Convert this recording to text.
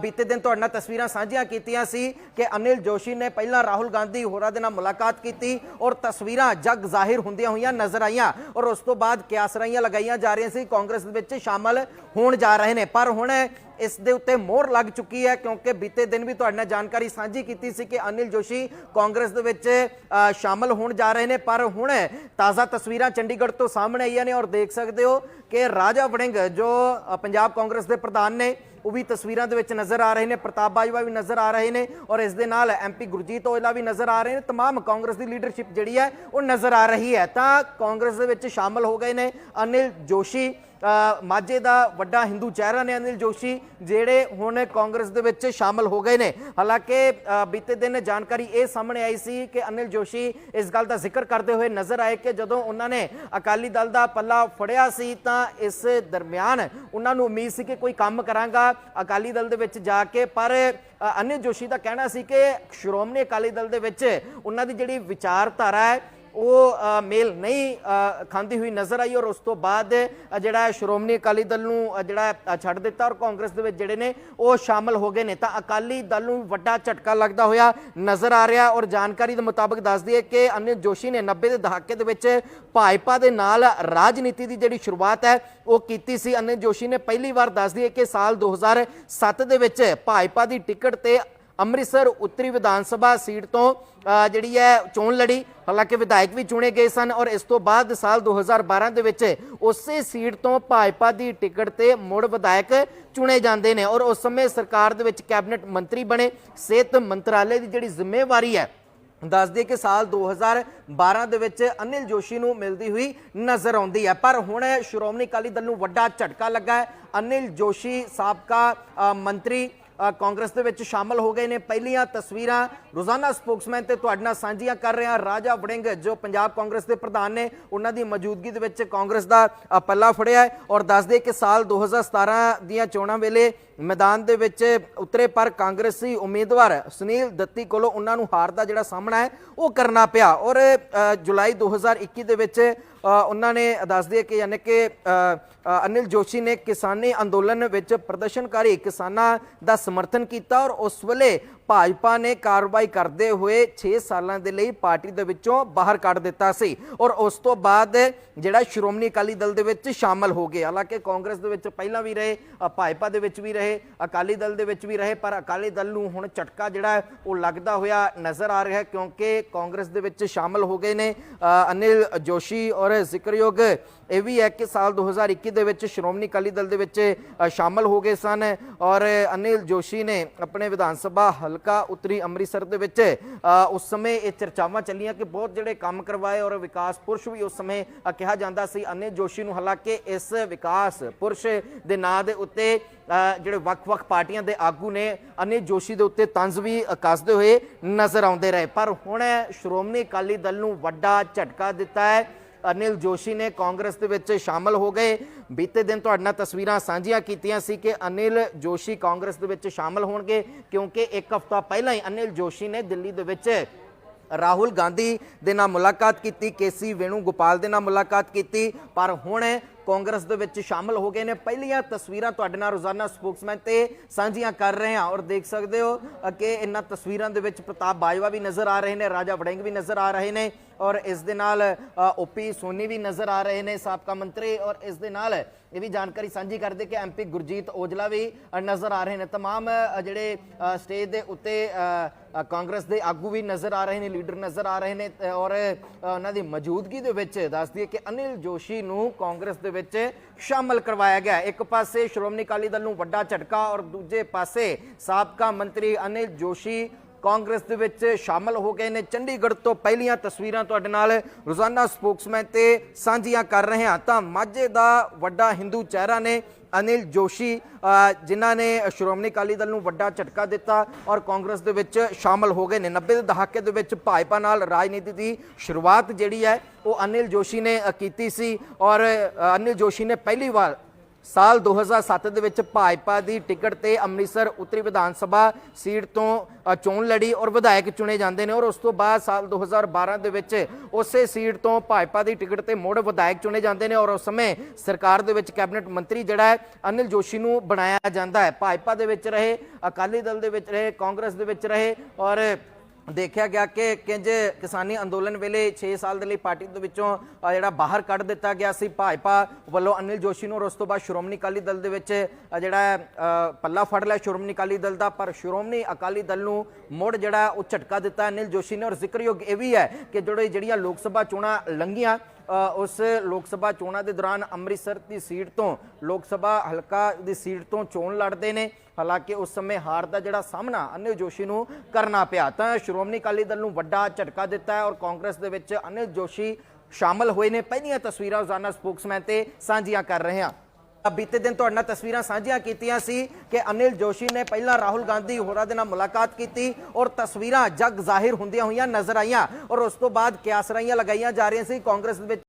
ਬੀਤੇ ਦਿਨ ਤੁਹਾਡੇ ਨਾਲ ਤਸਵੀਰਾਂ ਸਾਂਝੀਆਂ ਕੀਤੀਆਂ ਸੀ ਕਿ ਅਨਿਲ ਜੋਸ਼ੀ ਨੇ ਪਹਿਲਾਂ ਰਾਹੁਲ ਗਾਂਧੀ ਹੋਰਾਂ ਦੇ ਨਾਲ ਮੁਲਾਕਾਤ ਕੀਤੀ ਔਰ ਤਸਵੀਰਾਂ ਜਗ ਜ਼ਾਹਿਰ ਹੁੰਦੀਆਂ ਹੋਈਆਂ ਨਜ਼ਰ ਆਈਆਂ ਔਰ ਉਸ ਤੋਂ ਬਾਅਦ ਕਿਆਸਰਾਈਆਂ ਲਗਾਈਆਂ ਜਾ ਰਹੀਆਂ ਸੀ। ਕਾਂਗਰਸ ਦੇ ਵਿੱਚ ਸ਼ਾਮਲ ਹੋਣ ਜਾ ਰਹੇ ਨੇ। ਪਰ ਹੁਣ ਇਸ ਦੇ ਉੱਤੇ ਮੋਹਰ ਲੱਗ ਚੁੱਕੀ ਹੈ ਕਿਉਂਕਿ ਬੀਤੇ ਦਿਨ ਵੀ ਤੁਹਾਡੇ ਨਾਲ ਜਾਣਕਾਰੀ ਸਾਂਝੀ ਕੀਤੀ ਸੀ ਕਿ ਅਨਿਲ ਜੋਸ਼ੀ ਕਾਂਗਰਸ ਦੇ ਵਿੱਚ ਅ, ਸ਼ਾਮਲ ਹੋਣ ਜਾ ਰਹੇ ਨੇ। ਪਰ ਹੁਣ ਤਾਜ਼ਾ ਤਸਵੀਰਾਂ ਚੰਡੀਗੜ੍ਹ ਤੋਂ ਸਾਹਮਣੇ ਆਈਆਂ ਨੇ ਔਰ ਦੇਖ ਸਕਦੇ ਹੋ ਕਿ ਰਾਜਾ ਵੜਿੰਗ ਜੋ ਪੰਜਾਬ ਕਾਂਗਰਸ ਦੇ ਪ੍ਰਧਾਨ ਨੇ ਉਹ ਵੀ ਤਸਵੀਰਾਂ ਦੇ ਵਿੱਚ ਨਜ਼ਰ ਆ ਰਹੇ ਨੇ ਪ੍ਰਤਾਪ ਬਾਜਵਾ ਵੀ ਨਜ਼ਰ ਆ ਰਹੇ ਨੇ ਔਰ ਇਸ ਦੇ ਨਾਲ ਐਮਪੀ ਗੁਰਜੀਤ ਔਜਲਾ ਵੀ ਨਜ਼ਰ ਆ ਰਹੇ ਨੇ तमाम ਕਾਂਗਰਸ ਦੀ ਲੀਡਰਸ਼ਿਪ ਜਿਹੜੀ ਹੈ ਉਹ ਨਜ਼ਰ ਆ ਰਹੀ ਹੈ ਤਾਂ ਕਾਂਗਰਸ ਦੇ ਵਿੱਚ ਸ਼ਾਮਲ ਹੋ ਗਏ ਨੇ ਅਨਿਲ ਜੋਸ਼ੀ ਅ, ਮਾਝੇ ਦਾ ਵੱਡਾ ਹਿੰਦੂ ਚਿਹਰਾ ਨੇ ਅਨਿਲ ਜੋਸ਼ੀ, ਜਿਹੜੇ ਹੁਣ ਕਾਂਗਰਸ ਦੇ ਵਿੱਚ ਸ਼ਾਮਲ ਹੋ ਗਏ ਨੇ। ਹਾਲਾਂਕਿ ਬੀਤੇ ਦਿਨ ਜਾਣਕਾਰੀ ਇਹ ਸਾਹਮਣੇ ਆਈ ਸੀ ਕਿ ਅਨਿਲ ਜੋਸ਼ੀ ਇਸ ਗੱਲ ਦਾ ਜ਼ਿਕਰ ਕਰਦੇ ਹੋਏ ਨਜ਼ਰ ਆਏ ਕਿ ਜਦੋਂ ਉਹਨਾਂ ਨੇ ਅਕਾਲੀ ਦਲ ਦਾ ਪੱਲਾ ਫੜਿਆ ਸੀ ਤਾਂ ਇਸ ਦਰਮਿਆਨ ਉਹਨਾਂ ਨੂੰ ਉਮੀਦ ਸੀ ਕਿ ਕੋਈ ਕੰਮ ਕਰਾਂਗਾ ਅਕਾਲੀ ਦਲ ਦੇ ਵਿੱਚ ਜਾ ਕੇ। ਪਰ ਅਨਿਲ ਜੋਸ਼ੀ ਦਾ ਕਹਿਣਾ ਸੀ ਕਿ ਸ਼੍ਰੋਮਣੀ ਅਕਾਲੀ ਦਲ ਦੇ ਵਿੱਚ ਉਹਨਾਂ ਦੀ ਜਿਹੜੀ ਵਿਚਾਰਧਾਰਾ ਹੈ ਉਹ ਮੇਲ ਨਹੀਂ ਖਾਂਦੀ ਹੋਈ ਨਜ਼ਰ ਆਈ ਔਰ ਉਸ ਤੋਂ ਬਾਅਦ ਜਿਹੜਾ ਸ਼੍ਰੋਮਣੀ ਅਕਾਲੀ ਦਲ ਨੂੰ ਜਿਹੜਾ ਛੱਡ ਦਿੱਤਾ ਔਰ ਕਾਂਗਰਸ ਦੇ ਵਿੱਚ ਜਿਹੜੇ ਨੇ ਉਹ ਸ਼ਾਮਲ ਹੋ ਗਏ ਨੇ। ਤਾਂ ਅਕਾਲੀ ਦਲ ਨੂੰ ਵੱਡਾ ਝਟਕਾ ਲੱਗਦਾ ਹੋਇਆ ਨਜ਼ਰ ਆ ਰਿਹਾ ਔਰ ਜਾਣਕਾਰੀ ਦੇ ਮੁਤਾਬਕ ਦੱਸਦੀ ਹੈ ਕਿ ਅਨਿਲ ਜੋਸ਼ੀ ਨੇ 90 ਦੇ ਦਹਾਕੇ ਦੇ ਵਿੱਚ ਭਾਜਪਾ ਦੇ ਨਾਲ ਰਾਜਨੀਤੀ ਦੀ ਜਿਹੜੀ ਸ਼ੁਰੂਆਤ ਹੈ, ਉਹ ਕੀਤੀ ਸੀ। ਅਨਿਲ ਜੋਸ਼ੀ ਨੇ ਪਹਿਲੀ ਵਾਰ ਦੱਸਦੀ ਹੈ ਕਿ ਸਾਲ 2007 ਦੇ ਵਿੱਚ ਭਾਜਪਾ ਦੀ ਟਿਕਟ ਤੇ ਅੰਮ੍ਰਿਤਸਰ ਉੱਤਰੀ ਵਿਧਾਨ ਸਭਾ ਸੀਟ ਤੋਂ ਜਿਹੜੀ ਹੈ, ਚੋਣ ਲੜੀ। ਹਾਲਾਂਕਿ ਵਿਧਾਇਕ ਵੀ ਚੁਣੇ ਗਏ ਸਨ ਔਰ ਇਸ ਤੋਂ ਬਾਅਦ ਸਾਲ 2012 ਦੇ ਵਿੱਚ ਉਸੇ ਸੀਟ ਤੋਂ ਭਾਜਪਾ ਦੀ ਟਿਕਟ ਤੇ ਮੁੜ ਵਿਧਾਇਕ ਚੁਣੇ ਜਾਂਦੇ ਨੇ ਔਰ ਉਸ ਸਮੇਂ ਸਰਕਾਰ ਦੇ ਵਿੱਚ ਕੈਬਨਿਟ ਮੰਤਰੀ ਬਣੇ। ਸਿਹਤ ਮੰਤਰਾਲੇ ਦੀ ਜਿਹੜੀ ਜ਼ਿੰਮੇਵਾਰੀ ਹੈ, ਦੱਸ ਦਈਏ ਕਿ ਸਾਲ 2012 ਦੇ ਵਿੱਚ ਅਨਿਲ ਜੋਸ਼ੀ ਨੂੰ ਮਿਲਦੀ ਹੋਈ ਨਜ਼ਰ ਆਉਂਦੀ ਹੈ। ਪਰ ਹੁਣ ਸ਼੍ਰੋਮਣੀ ਅਕਾਲੀ ਦਲ ਨੂੰ ਵੱਡਾ ਝਟਕਾ ਲੱਗਾ ਹੈ। ਅਨਿਲ ਜੋਸ਼ੀ ਸਾਬਕਾ ਮੰਤਰੀ ਕਾਂਗਰਸ ਦੇ ਵਿੱਚ ਸ਼ਾਮਲ ਹੋ ਗਏ ਨੇ ਪਹਿਲੀਆਂ ਤਸਵੀਰਾਂ। ਰੋਜ਼ਾਨਾ ਸਪੋਕਸਮੈਨ ਤੇ ਤੁਹਾਡੇ ਨਾਲ ਸਾਂਝੀਆਂ ਕਰ ਰਹੇ ਹਾਂ ਰਾਜਾ ਵੜਿੰਗ ਜੋ ਪੰਜਾਬ ਕਾਂਗਰਸ ਦੇ ਪ੍ਰਧਾਨ ਨੇ ਉਹਨਾਂ ਦੀ ਮੌਜੂਦਗੀ ਦੇ ਵਿੱਚ ਕਾਂਗਰਸ ਦਾ ਪੱਲਾ ਫੜਿਆ ਹੈ ਔਰ ਦੱਸ ਦੇ ਕਿ ਸਾਲ 2017 ਦੀਆਂ ਚੋਣਾਂ ਵੇਲੇ ਮੈਦਾਨ ਦੇ ਵਿੱਚ ਉਤਰੇ ਪਰ ਕਾਂਗਰਸੀ ਉਮੀਦਵਾਰ ਸੁਨੀਲ ਦੱਤੀ ਕੋਲੋਂ ਉਹਨਾਂ ਨੂੰ ਹਾਰ ਦਾ ਜਿਹੜਾ ਸਾਹਮਣਾ ਹੈ ਉਹ ਕਰਨਾ ਪਿਆ। ਔਰ ਅ, ਜੁਲਾਈ 2021 ਦੇ ਵਿੱਚ ਉਹਨਾਂ ਨੇ ਦੱਸ ਦਈਏ ਕਿ ਯਾਨੀ ਕਿ ਅਨਿਲ ਜੋਸ਼ੀ ਨੇ ਕਿਸਾਨੀ ਅੰਦੋਲਨ ਵਿੱਚ ਪ੍ਰਦਰਸ਼ਨਕਾਰੀ ਕਿਸਾਨਾਂ ਦਾ ਸਮਰਥਨ ਕੀਤਾ ਔਰ ਉਸ ਵੇਲੇ ਭਾਜਪਾ ਨੇ ਕਾਰਵਾਈ ਕਰਦੇ ਹੋਏ 6 ਸਾਲਾਂ ਦੇ ਲਈ ਪਾਰਟੀ ਦੇ ਵਿੱਚੋਂ ਬਾਹਰ ਕੱਢ ਦਿੱਤਾ ਸੀ ਔਰ ਉਸ ਤੋਂ ਬਾਅਦ ਜਿਹੜਾ ਸ਼੍ਰੋਮਣੀ ਅਕਾਲੀ ਦਲ ਦੇ ਵਿੱਚ ਸ਼ਾਮਲ ਹੋ ਗਏ ਹਾਲਾਂਕਿ ਕਾਂਗਰਸ ਦੇ ਵਿੱਚ ਪਹਿਲਾਂ ਵੀ ਰਹੇ ਭਾਜਪਾ ਦੇ ਵਿੱਚ ਵੀ ਰਹੇ ਅਕਾਲੀ ਦਲ ਦੇ ਵਿੱਚ ਵੀ ਰਹੇ ਪਰ ਅਕਾਲੀ ਦਲ ਨੂੰ ਹੁਣ ਝਟਕਾ ਜਿਹੜਾ ਉਹ ਲੱਗਦਾ ਹੋਇਆ ਨਜ਼ਰ ਆ ਰਿਹਾ ਕਿਉਂਕਿ ਕਾਂਗਰਸ ਦੇ ਵਿੱਚ ਸ਼ਾਮਲ ਹੋ ਗਏ ਨੇ ਅਨਿਲ ਜੋਸ਼ੀ ਔਰ ਜ਼ਿਕਰਯੋਗ। ਇਹ ਵੀ ਹੈ ਕਿ ਸਾਲ 2021 ਦੇ ਵਿੱਚ ਸ਼੍ਰੋਮਣੀ ਅਕਾਲੀ ਦਲ ਦੇ ਵਿੱਚ ਅ, ਸ਼ਾਮਲ ਹੋ ਗਏ ਸਨ ਔਰ ਅਨਿਲ ਜੋਸ਼ੀ ਨੇ ਆਪਣੇ ਵਿਧਾਨ ਸਭਾ ਹਲਕਾ ਉੱਤਰੀ ਅੰਮ੍ਰਿਤਸਰ ਦੇ ਵਿੱਚ ਉਸ ਸਮੇਂ ਇਹ ਚਰਚਾਵਾਂ ਚੱਲੀਆਂ ਕਿ ਬਹੁਤ ਜਿਹੜੇ ਕੰਮ ਕਰਵਾਏ ਔਰ ਵਿਕਾਸ ਪੁਰਸ਼ ਵੀ ਉਸ ਸਮੇਂ ਕਿਹਾ ਜਾਂਦਾ ਸੀ। ਅਨਿਲ ਜੋਸ਼ੀ ਨੂੰ ਹਾਲਾਂਕਿ ਇਸ ਵਿਕਾਸ ਪੁਰਸ਼ ਦੇ ਨਾਂ ਦੇ ਉੱਤੇ ਅ, ਜਿਹੜੇ ਵੱਖ-ਵੱਖ ਪਾਰਟੀਆਂ ਦੇ ਆਗੂ ਨੇ ਅਨਿਲ ਜੋਸ਼ੀ ਦੇ ਉੱਤੇ ਤੰਜ਼ ਵੀ ਕੱਸਦੇ ਹੋਏ ਨਜ਼ਰ ਆਉਂਦੇ ਰਹੇ। ਪਰ ਹੁਣ ਸ਼੍ਰੋਮਣੀ ਅਕਾਲੀ ਦਲ ਨੂੰ ਵੱਡਾ ਝਟਕਾ ਦਿੱਤਾ ਹੈ। ਅਨਿਲ ਜੋਸ਼ੀ ਨੇ ਕਾਂਗਰਸ ਦੇ ਵਿੱਚ ਸ਼ਾਮਲ ਹੋ ਗਏ। ਬੀਤੇ ਦਿਨ ਤੁਹਾਡੇ ਨਾਲ ਤਸਵੀਰਾਂ ਸਾਂਝੀਆਂ ਕੀਤੀਆਂ ਸੀ ਕਿ ਅਨਿਲ ਜੋਸ਼ੀ ਕਾਂਗਰਸ ਦੇ ਵਿੱਚ ਸ਼ਾਮਲ ਹੋਣਗੇ, ਕਿਉਂਕਿ ਇੱਕ ਹਫ਼ਤਾ ਪਹਿਲਾਂ ਹੀ ਅਨਿਲ ਜੋਸ਼ੀ ਨੇ ਦਿੱਲੀ ਦੇ ਵਿੱਚ ਰਾਹੁਲ ਗਾਂਧੀ ਦੇ ਨਾਲ ਮੁਲਾਕਾਤ ਕੀਤੀ ਕੇਸੀ ਵੇਣੂ ਗੋਪਾਲ ਦੇ ਨਾਲ ਮੁਲਾਕਾਤ ਕੀਤੀ। ਪਰ ਹੁਣ ਕਾਂਗਰਸ ਦੇ ਵਿੱਚ ਸ਼ਾਮਲ ਹੋ ਗਏ ਨੇ ਪਹਿਲੀਆਂ ਤਸਵੀਰਾਂ ਤੁਹਾਡੇ ਨਾਲ ਰੋਜ਼ਾਨਾ ਸਪੋਕਸਮੈਨ ਤੇ ਸਾਂਝੀਆਂ ਕਰ ਰਹੇ ਹਾਂ ਔਰ ਦੇਖ ਸਕਦੇ ਹੋ ਅ, ਕਿ ਇਹਨਾਂ ਤਸਵੀਰਾਂ ਦੇ ਵਿੱਚ ਪ੍ਰਤਾਪ ਬਾਜਵਾ ਵੀ ਨਜ਼ਰ ਆ ਰਹੇ ਨੇ ਰਾਜਾ ਵੜਿੰਗ ਵੀ ਨਜ਼ਰ ਆ ਰਹੇ ਨੇ ਔਰ ਇਸ ਦੇ ਨਾਲ ਓਪੀ ਸੋਨੀ ਵੀ ਨਜ਼ਰ ਆ ਰਹੇ ਨੇ ਸਾਬਕਾ ਮੰਤਰੀ ਔਰ ਇਸ ਦੇ ਨਾਲ ਇਹ ਵੀ ਜਾਣਕਾਰੀ ਸਾਂਝੀ ਕਰਦੇ ਕਿ ਐਮਪੀ ਗੁਰਜੀਤ ਔਜਲਾ ਵੀ ਅ, ਨਜ਼ਰ ਆ ਰਹੇ ਨੇ तमाम ਅ, ਜਿਹੜੇ ਅ, ਸਟੇਜ ਦੇ ਉੱਤੇ ਅ, ਅ, ਕਾਂਗਰਸ ਦੇ ਆਗੂ ਵੀ ਨਜ਼ਰ ਆ ਰਹੇ ਨੇ ਲੀਡਰ ਨਜ਼ਰ ਆ ਰਹੇ ਨੇ ਤੇ ਔਰ ਅ, ਉਹਨਾਂ ਦੀ ਮੌਜੂਦਗੀ ਦੇ ਵਿੱਚ ਦੱਸ ਦਈਏ ਕਿ ਅਨਿਲ ਜੋਸ਼ੀ ਨੂੰ ਕਾਂਗਰਸ ਦੇ ਵਿੱਚ ਸ਼ਾਮਲ ਕਰਵਾਇਆ ਗਿਆ। ਇੱਕ ਪਾਸੇ ਸ਼੍ਰੋਮਣੀ ਅਕਾਲੀ ਦਲ ਨੂੰ ਵੱਡਾ ਝਟਕਾ ਔਰ ਦੂਜੇ ਪਾਸੇ ਸਾਬਕਾ ਮੰਤਰੀ ਅਨਿਲ ਜੋਸ਼ੀ ਕਾਂਗਰਸ ਦੇ ਵਿੱਚ ਸ਼ਾਮਲ ਹੋ ਗਏ ਨੇ। ਚੰਡੀਗੜ੍ਹ ਤੋਂ ਪਹਿਲੀਆਂ ਤਸਵੀਰਾਂ ਤੁਹਾਡੇ ਨਾਲ ਰੋਜ਼ਾਨਾ ਸਪੋਕਸਮੈਨ ਤੇ ਸਾਂਝੀਆਂ ਕਰ ਰਹੇ ਹਾਂ। ਤਾਂ ਮਾਝੇ ਦਾ ਵੱਡਾ ਹਿੰਦੂ ਚਿਹਰਾ ਨੇ ਅਨਿਲ ਜੋਸ਼ੀ ਜਿਨ੍ਹਾਂ ਨੇ ਸ਼੍ਰੋਮਣੀ ਅਕਾਲੀ ਦਲ ਨੂੰ ਵੱਡਾ ਝਟਕਾ ਦਿੱਤਾ ਔਰ ਕਾਂਗਰਸ ਦੇ ਵਿੱਚ ਸ਼ਾਮਲ ਹੋ ਗਏ ਨੇ। 90 ਦੇ ਦਹਾਕੇ ਦੇ ਵਿੱਚ ਭਾਜਪਾ ਨਾਲ ਰਾਜਨੀਤੀ ਦੀ ਸ਼ੁਰੂਆਤ ਜਿਹੜੀ ਹੈ, ਉਹ ਅਨਿਲ ਜੋਸ਼ੀ ਨੇ ਕੀਤੀ ਸੀ ਔਰ ਅਨਿਲ ਜੋਸ਼ੀ ਨੇ ਪਹਿਲੀ ਵਾਰ ਸਾਲ 2007 ਦੇ ਵਿੱਚ ਭਾਜਪਾ ਦੀ ਟਿਕਟ ਤੇ ਅੰਮ੍ਰਿਤਸਰ ਉੱਤਰੀ ਵਿਧਾਨ ਸਭਾ ਸੀਟ ਤੋਂ ਚੋਣ ਲੜੀ ਔਰ ਵਿਧਾਇਕ ਚੁਣੇ ਜਾਂਦੇ ਨੇ ਔਰ ਉਸ ਤੋਂ ਬਾਅਦ ਸਾਲ 2012 ਦੇ ਵਿੱਚ ਉਸੇ ਸੀਟ ਤੋਂ ਭਾਜਪਾ ਦੀ ਟਿਕਟ ਤੇ ਮੁੜ ਵਿਧਾਇਕ ਚੁਣੇ ਜਾਂਦੇ ਨੇ ਔਰ ਉਸ ਸਮੇਂ ਸਰਕਾਰ ਦੇ ਵਿੱਚ ਕੈਬਨਿਟ ਮੰਤਰੀ ਜਿਹੜਾ ਹੈ, ਅਨਿਲ ਜੋਸ਼ੀ ਨੂੰ ਬਣਾਇਆ ਜਾਂਦਾ ਹੈ। ਭਾਜਪਾ ਦੇ ਵਿੱਚ ਰਹੇ, ਅਕਾਲੀ ਦਲ ਦੇ ਵਿੱਚ ਰਹੇ, ਕਾਂਗਰਸ ਦੇ ਵਿੱਚ ਰਹੇ ਔਰ ਦੇਖਿਆ ਗਿਆ ਕਿ ਕਿੰਜ ਕਿਸਾਨੀ ਅੰਦੋਲਨ ਵੇਲੇ 6 ਸਾਲ ਦੇ ਲਈ ਪਾਰਟੀ ਦੇ ਵਿੱਚੋਂ ਜਿਹੜਾ ਬਾਹਰ ਕੱਢ ਦਿੱਤਾ ਗਿਆ ਸੀ ਭਾਜਪਾ ਵੱਲੋਂ ਅਨਿਲ ਜੋਸ਼ੀ ਨੂੰ, ਔਰ ਉਸ ਤੋਂ ਬਾਅਦ ਸ਼੍ਰੋਮਣੀ ਅਕਾਲੀ ਦਲ ਦੇ ਵਿੱਚ ਜਿਹੜਾ ਪੱਲਾ ਫੜ ਲਿਆ ਸ਼੍ਰੋਮਣੀ ਅਕਾਲੀ ਦਲ ਦਾ, ਪਰ ਸ਼੍ਰੋਮਣੀ ਅਕਾਲੀ ਦਲ ਨੂੰ ਮੁੜ ਜਿਹੜਾ ਉਹ ਝਟਕਾ ਦਿੱਤਾ ਅਨਿਲ ਜੋਸ਼ੀ ਨੇ, ਔਰ ਜ਼ਿਕਰਯੋਗ ਇਹ ਵੀ ਹੈ ਕਿ ਜਿਹੜੇ ਜਿਹੜੀਆਂ ਲੋਕ ਸਭਾ ਚੋਣਾਂ ਲੰਘੀਆਂ ਉਸ ਲੋਕ ਸਭਾ ਚੋਣਾਂ ਦੇ ਦੌਰਾਨ ਅੰਮ੍ਰਿਤਸਰ ਦੀ ਸੀਟ ਤੋਂ ਲੋਕ ਸਭਾ ਹਲਕਾ ਦੀ ਸੀਟ ਤੋਂ ਚੋਣ ਲੜਦੇ ਨੇ ਹਾਲਾਂਕਿ ਉਸ ਸਮੇਂ ਹਾਰ ਦਾ ਜਿਹੜਾ ਸਾਹਮਣਾ ਅਨਿਲ ਜੋਸ਼ੀ ਨੂੰ ਕਰਨਾ ਪਿਆ, ਤਾਂ ਸ਼੍ਰੋਮਣੀ ਅਕਾਲੀ ਦਲ ਨੂੰ ਵੱਡਾ ਝਟਕਾ ਦਿੱਤਾ ਹੈ ਔਰ ਕਾਂਗਰਸ ਦੇ ਵਿੱਚ ਅਨਿਲ ਜੋਸ਼ੀ ਸ਼ਾਮਲ ਹੋਏ ਨੇ। ਪਹਿਲੀਆਂ ਤਸਵੀਰਾਂ ਰੋਜ਼ਾਨਾ ਸਪੋਕਸਮੈਨ ਤੇ ਸਾਂਝੀਆਂ ਕਰ ਰਹੇ ਹਾਂ। ਬੀਤੇ ਦਿਨ ਤੁਹਾਡੇ ਨਾਲ ਤਸਵੀਰਾਂ ਸਾਂਝੀਆਂ ਕੀਤੀਆਂ ਸੀ ਕਿ ਅਨਿਲ ਜੋਸ਼ੀ ਨੇ ਪਹਿਲਾਂ ਰਾਹੁਲ ਗਾਂਧੀ ਹੋਰਾਂ ਦੇ ਨਾਲ ਮੁਲਾਕਾਤ ਕੀਤੀ ਔਰ ਤਸਵੀਰਾਂ ਜਗ ਜ਼ਾਹਿਰ ਹੁੰਦੀਆਂ ਹੋਈਆਂ ਨਜ਼ਰ ਆਈਆਂ ਔਰ ਉਸ ਤੋਂ ਬਾਅਦ ਕਿਆਸਰਾਈਆਂ ਲਗਾਈਆਂ ਜਾ ਰਹੀਆਂ ਸੀ ਕਾਂਗਰਸ ਦੇ ਵਿੱਚ।